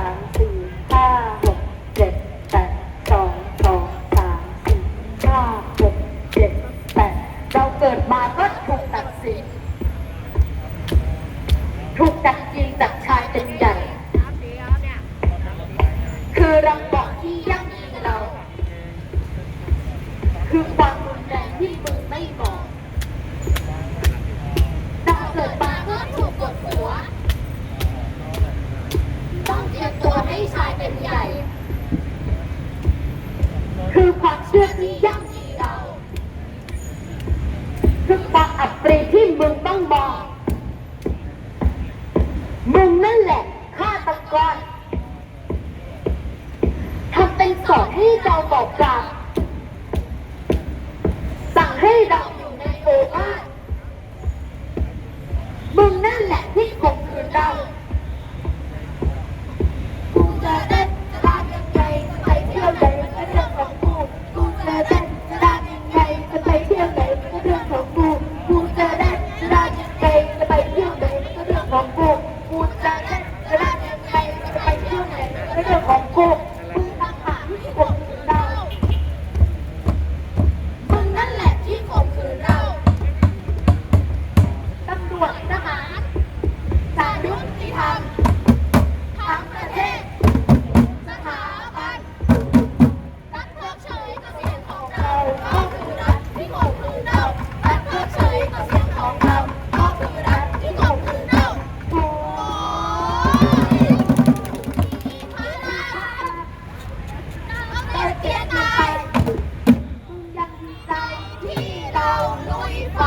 ามสี่ห้าหกเจ็ดแปดสองสองสามสี่ห้าหกเจ็ดแปดเราเกิดมาก็ถูกตัดสินถูกตัดจริงตัดชายเป็นย องบอก มึงนั่นแหละฆาตกรทำเป็นสอนให้เราบอกกล่า ของกูกูจะเล่นจะได้ไปจะไปเที่ยวไหนเรื่องของกูมึต่างหากที่เรามึงนั่นแหละที่ข่มขืนเราตำรวจทหารสายุติธรรม เราลุยไฟ